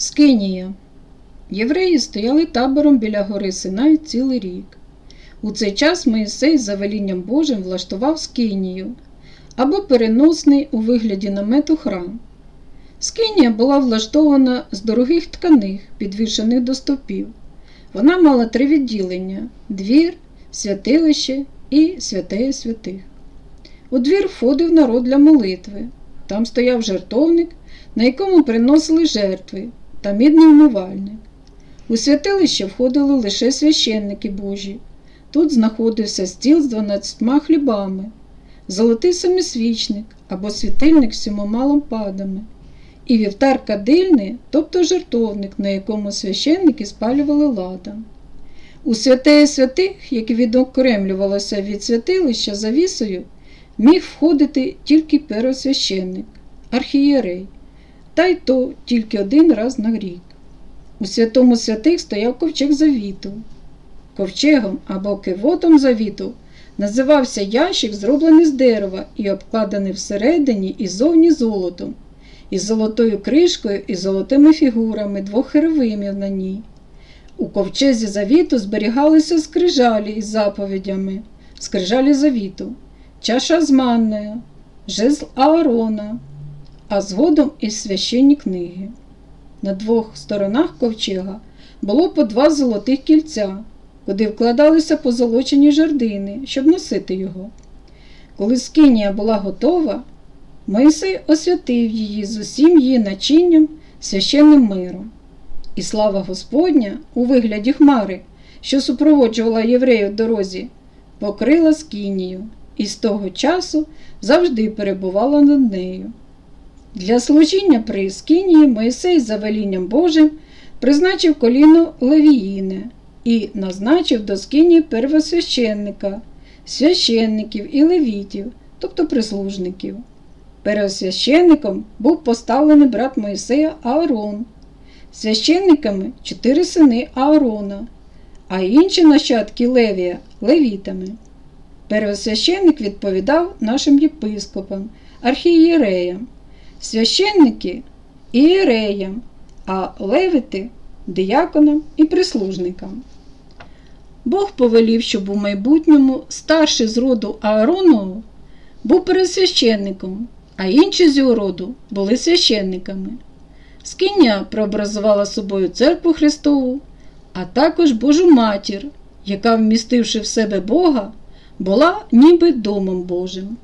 Скинія. Євреї стояли табором біля гори Синай цілий рік. У цей час Моїсей за велінням Божим влаштував скинію або переносний у вигляді намету храм. Скинія була влаштована з дорогих тканих, підвішених до стовпів. Вона мала три відділення двір, святилище і святеє святих. У двір входив народ для молитви. Там стояв жертовник, на якому приносили жертви та мідний умивальник. У святилище входили лише священники Божі. Тут знаходився стіл з дванадцятьма хлібами, золотий семисвічник або світильник з сімома лампадами, і вівтар кадильний, тобто жертовник, на якому священники спалювали ладан. У святеє святих, яке відокремлювалося від святилища завісою, міг входити тільки первосвященник, архієрей, та й то тільки один раз на рік. У святому святих стояв ковчег завіту. Ковчегом або кивотом завіту називався ящик, зроблений з дерева і обкладений всередині і зовні золотом, із золотою кришкою і золотими фігурами двох херовимів на ній. У ковчезі завіту зберігалися скрижалі із заповідями, скрижалі завіту, чаша з манною, жезл Аарона, а згодом і священні книги. На двох сторонах ковчега було по два золотих кільця, куди вкладалися позолочені жердини, щоб носити його. Коли скинія була готова, Моїсей освятив її з усім її начинням священним миром. І слава Господня у вигляді хмари, що супроводжувала євреїв в дорозі, покрила скинію і з того часу завжди перебувала над нею. Для служіння при Скинії Моїсей за велінням Божим призначив коліно Левіїне і назначив до Скинії первосвященника, священників і левітів, тобто прислужників. Первосвященником був поставлений брат Моїсея Аарон, священниками чотири сини Аарона, а інші нащадки Левія левітами. Первосвященник відповідав нашим єпископам, архієреям священники ієреям, а левити дияконам і прислужникам. Бог повелів, щоб у майбутньому старший з роду Ааронову був пересвященником, а інші з його роду були священниками. Скиня прообразувала собою церкву Христову, а також Божу матір, яка, вмістивши в себе Бога, була ніби домом Божим.